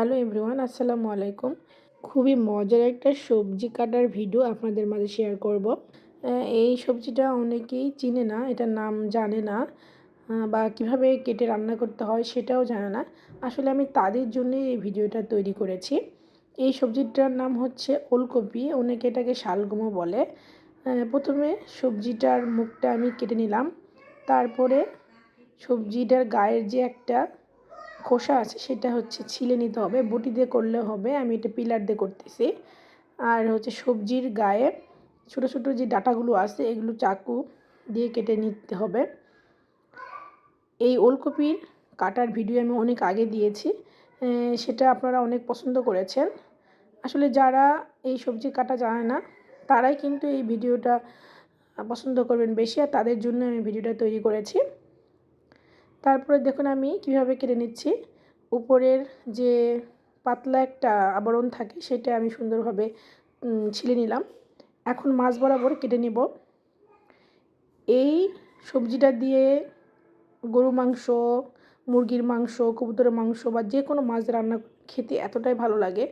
Hello everyone আসসালামু আলাইকুম। খুবই মজার একটা সবজি কাটার ভিডিও আপনাদের মাঝে শেয়ার করব। এই সবজিটা অনেকেই চিনে না, এটার নাম জানে না বা কীভাবে কেটে রান্না করতে হয় সেটাও জানে না। আসলে আমি তাদের জন্য এই ভিডিওটা তৈরি করেছি। এই সবজিটার নাম হচ্ছে ওলকপি, অনেকে এটাকে শালগমও বলে। প্রথমে সবজিটার মুখটা আমি কেটে নিলাম। তারপরে সবজিটার গায়ের যে একটা খোসা আছে, সেটা হচ্ছে ছিলে নিতে হবে, বটি দিয়ে করলে হবে, আমি এটা পিলার দিয়ে করতেছি। আর হচ্ছে সবজির গায়ে ছোট ছোট যে ডাটাগুলো আছে, এগুলো চাকু দিয়ে কেটে নিতে হবে। এই ওলকপির কাটার ভিডিও আমি অনেক আগে দিয়েছি সেটা আপনারা অনেক পছন্দ করেছেন। আসলে যারা এই সবজি কাটা জানে না, তারাই কিন্তু এই ভিডিওটা পছন্দ করবেন বেশি, আর তাদের জন্য আমি ভিডিওটা তৈরি করেছি। তারপরে দেখুন আমি কীভাবে কেটে নিচ্ছি। উপরের যে পাতলা একটা আবরণ থাকে, সেটা আমি সুন্দরভাবে ছিলে নিলাম। এখন মাছ বরাবর কেটে নেব। এই সবজিটা দিয়ে গরু মাংস, মুরগির মাংস, কবুতরের মাংস বা যে কোনো মাছ রান্না খেতে এতটাই ভালো লাগে।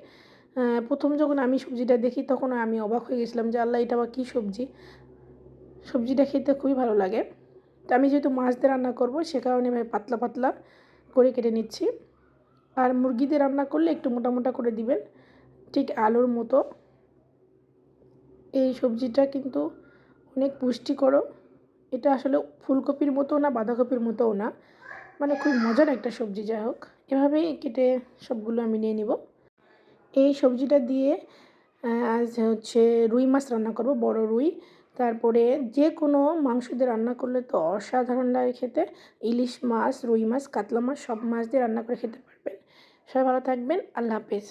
প্রথম যখন আমি সবজিটা দেখি, তখন আমি অবাক হয়ে গেছিলাম যে আল্লাহ, এটা আবার কী সবজি? সবজিটা খেতে খুবই ভালো লাগে। তো আমি যেহেতু মাছ দিয়ে রান্না করব, সে কারণে আমি পাতলা পাতলা করে কেটে নিচ্ছি। আর মুরগি দিয়ে রান্না করলে একটু মোটা মোটা করে দিবেন, ঠিক আলুর মতো। এই সবজিটা কিন্তু অনেক পুষ্টিকরও এটা আসলে ফুলকপির মতো না, বাঁধাকপির মতোও না। মানে খুব মজার একটা সবজি, যাই হোক। এভাবেই কেটে সবগুলো আমি নিয়ে নিব। এই সবজিটা দিয়ে আজ হচ্ছে রুই মাছ রান্না করব, বড় রুই। তারপরে যে কোনো মাংস দিয়ে রান্না করলে তো অসাধারণ লাগে খেতে। ইলিশ মাছ, রুই মাছ, কাতলা মাছ, সব মাছ দিয়ে রান্না করে খেতে পারবেন। সবাই ভালো থাকবেন, আল্লাহ হাফেজ।